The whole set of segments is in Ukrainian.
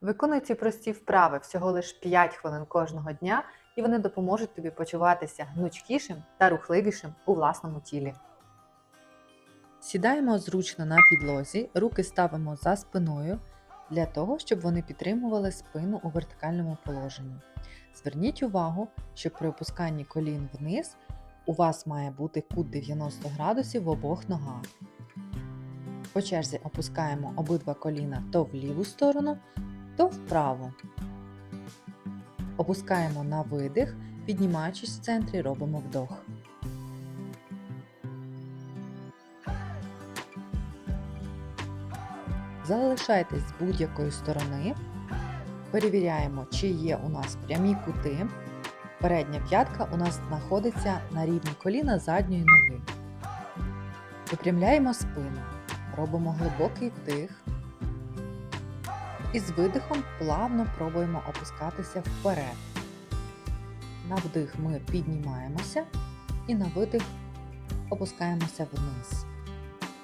Виконуй ці прості вправи всього лиш 5 хвилин кожного дня, і вони допоможуть тобі почуватися гнучкішим та рухливішим у власному тілі. Сідаємо зручно на підлозі, руки ставимо за спиною для того, щоб вони підтримували спину у вертикальному положенні. Зверніть увагу, що при опусканні колін вниз у вас має бути кут 90 градусів в обох ногах. По черзі опускаємо обидва коліна то в ліву сторону, то вправо. Опускаємо на видих, піднімаючись в центрі, робимо вдох. Залишайтесь з будь-якої сторони. Перевіряємо, чи є у нас прямі кути. Передня п'ятка у нас знаходиться на рівні коліна задньої ноги. Випрямляємо спину. Робимо глибокий вдих. І з видихом плавно пробуємо опускатися вперед. На вдих ми піднімаємося і на видих опускаємося вниз.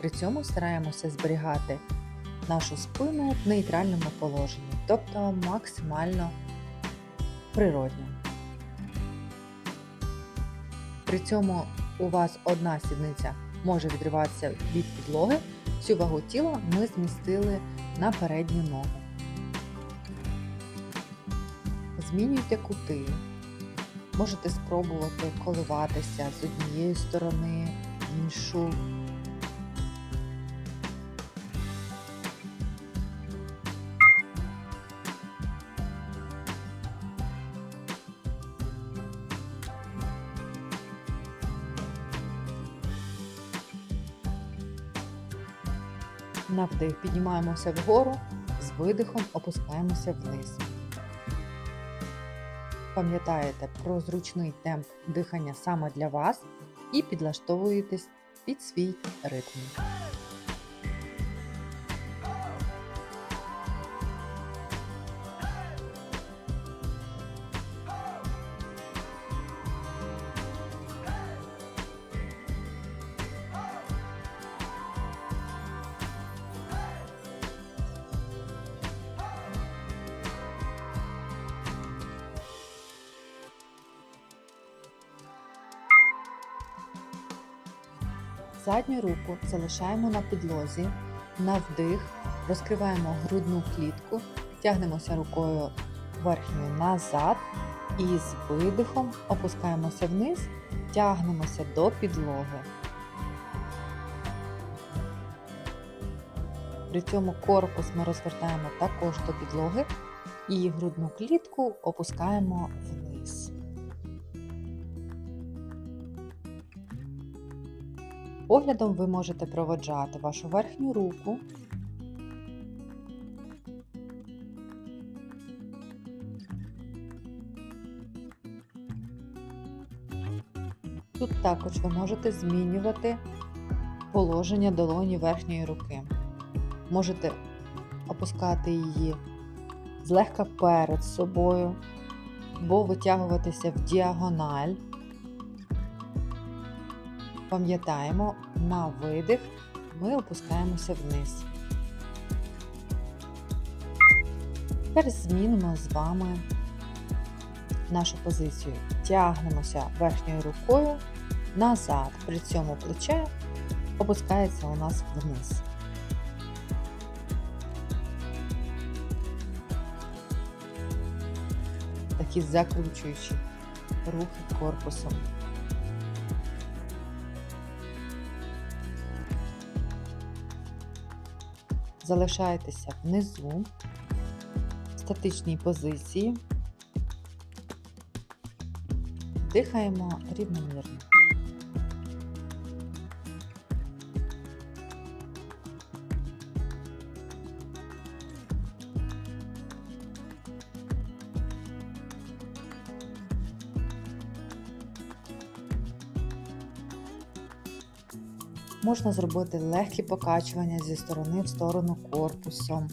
При цьому стараємося зберігати нашу спину в нейтральному положенні, тобто максимально природньо. При цьому у вас одна сідниця може відриватися від підлоги, всю вагу тіла ми змістили на передню ногу. Змінюйте кути. Можете спробувати коливатися з однієї сторони в іншу. На вдих піднімаємося вгору, з видихом опускаємося вниз. Пам'ятаєте про зручний темп дихання саме для вас і підлаштовуєтесь під свій ритм. Задню руку залишаємо на підлозі, на вдих, розкриваємо грудну клітку, тягнемося рукою верхньою назад і з видихом опускаємося вниз, тягнемося до підлоги. При цьому корпус ми розвертаємо також до підлоги і грудну клітку опускаємо Поглядом ви можете проводжати вашу верхню руку. Тут також ви можете змінювати положення долоні верхньої руки. Можете опускати її злегка перед собою, або витягуватися в діагональ. Пам'ятаємо, на видих ми опускаємося вниз. Тепер змінимо з вами нашу позицію. Тягнемося верхньою рукою назад. При цьому плече опускається у нас вниз. Такі закручуючі рухи корпусом. Залишайтеся внизу, в статичній позиції, дихаємо рівномірно. Можна зробити легкі покачування зі сторони в сторону корпусом.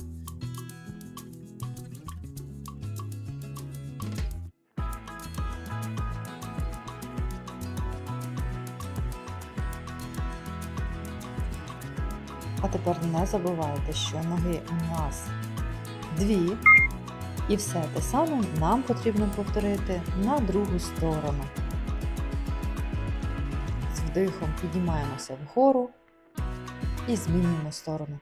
А тепер не забувайте, що ноги у нас дві, І все те саме нам потрібно повторити на другу сторону. Вдихом піднімаємося вгору і змінюємо сторону.